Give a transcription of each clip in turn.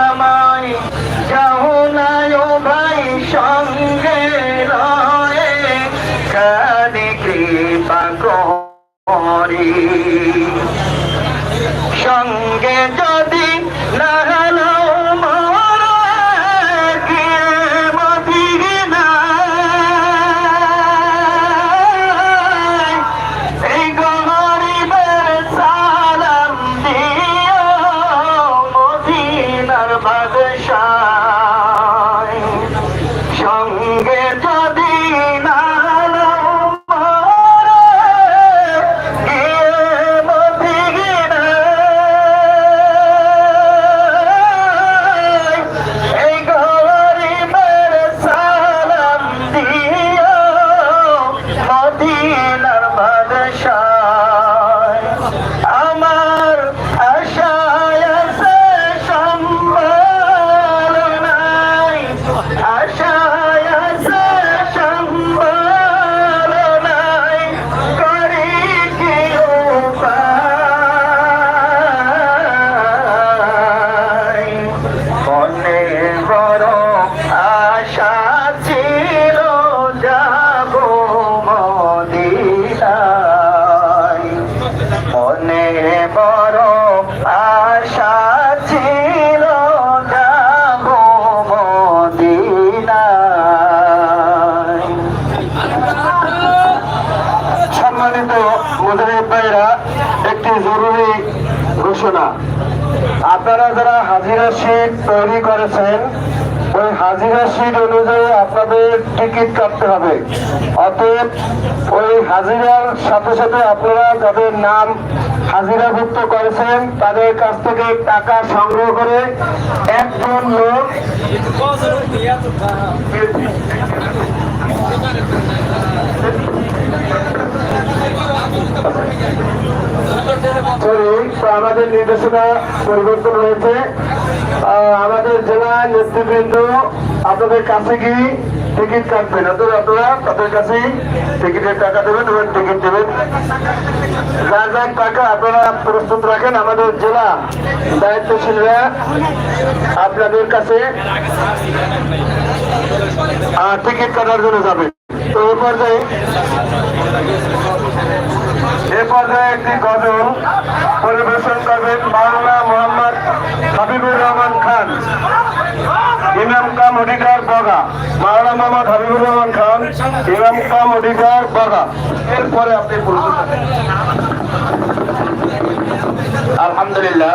আমায় যাও না ভাই সঙ্গে রয়ে কানে কৃপা সঙ্গে যদি না সঙ্গে যদি না হলো ভাইরা, একটি জরুরি ঘোষণা। আপনারা যারা হাজিরা শীট তৈরি করেছেন, ওই হাজিরা শীট অনুযায়ী আপনাদের টিকিট কাটতে হবে। অতএব ওই হাজিরার সাথে সাথে আপনারা যাদের নাম হাজিরাভুক্ত করেছেন, তাদের কাছ থেকে টাকা সংগ্রহ করে একজন লোক তো আমাদের নির্দেশনা পরিবর্তন হয়েছে। আমাদের জেলা নেতৃবৃন্দ আপনাদের কাছে গিয়ে টিকিট কাটবেন? অতএব আপনারা তাদের কাছেই টিকিটের টাকা দেবেন এবং টিকিট দেবেন। যার যার টাকা আপনারা প্রস্তুত রাখেন, আমাদের জেলা দায়িত্বশীলরা আপনাদের কাছে টিকিট কাটার জন্য যাবে। তো এই পর্যায়ে এ পর্যায়ে একটি গজল পরিবেশন করবেন মাওলানা মোহাম্মদ হাবিবুর রহমান খান। ইমাম কাম অধিকার বগা। মাওলানা মোহাম্মদ হাবিবুর রহমান খান, ইমাম কাম অধিকার বগা। এরপরে আপনি আলহামদুলিল্লাহ।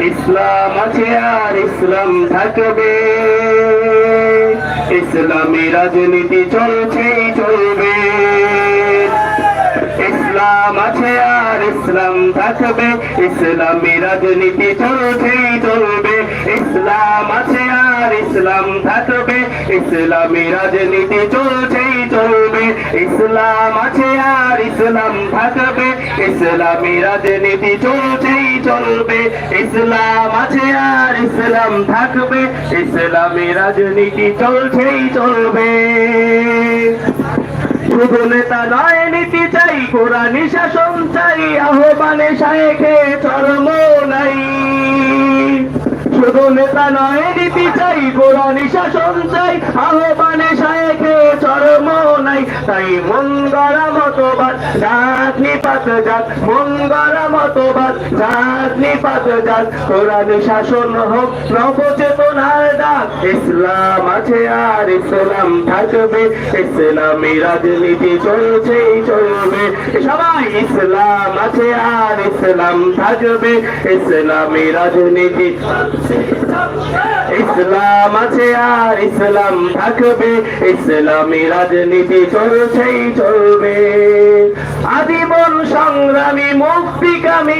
ইসলাম আছে আর ইসলাম থাকবে। ইসলামী রাজনীতি চলছেই চলবে। ইসলাম আছে আর ইসলাম থাকবে। ইসলামী রাজনীতি চলছেই চলবে। ইসলাম আছে আর ইসলাম থাকবে। ইসলামী রাজনীতি চলছেই চলবে। ইসলাম আছে আর ইসলাম থাকবে। ইসলামী রাজনীতি চলছেই চলবে, ইসলাম আছে আর ইসলাম থাকবে, ইসলামী রাজনীতি চলছেই চলবে। শুধু নেতা নয়, নীতি চাই, কোরআনি শাসন চাই, আহ্বানে শায়েখে চরম নাই। শুধু নেতা নয়, নীতি চাই, কোরআনি শাসন চাই, আহ্বানে শায়েখে চরম নাই। তাই মন মতবাদ জাত যাক মন গড়া মতবাদ জাত। নিপাত যাক কোরআনি শাসন হোক, নবচেতনার ডাক ইসলাম আছে আর ইসলাম থাকবে, ইসলামী রাজনীতি চলছেই চলবে। সবাই ইসলাম আছে, আর ইসলাম থাকবে। ইসলামী রাজনীতি ইসলাম আছে, আর ইসলাম থাকবে। ইসলামী রাজনীতি চলছেই চলবে। আজীবন সংগ্রামী, মুক্তিকামী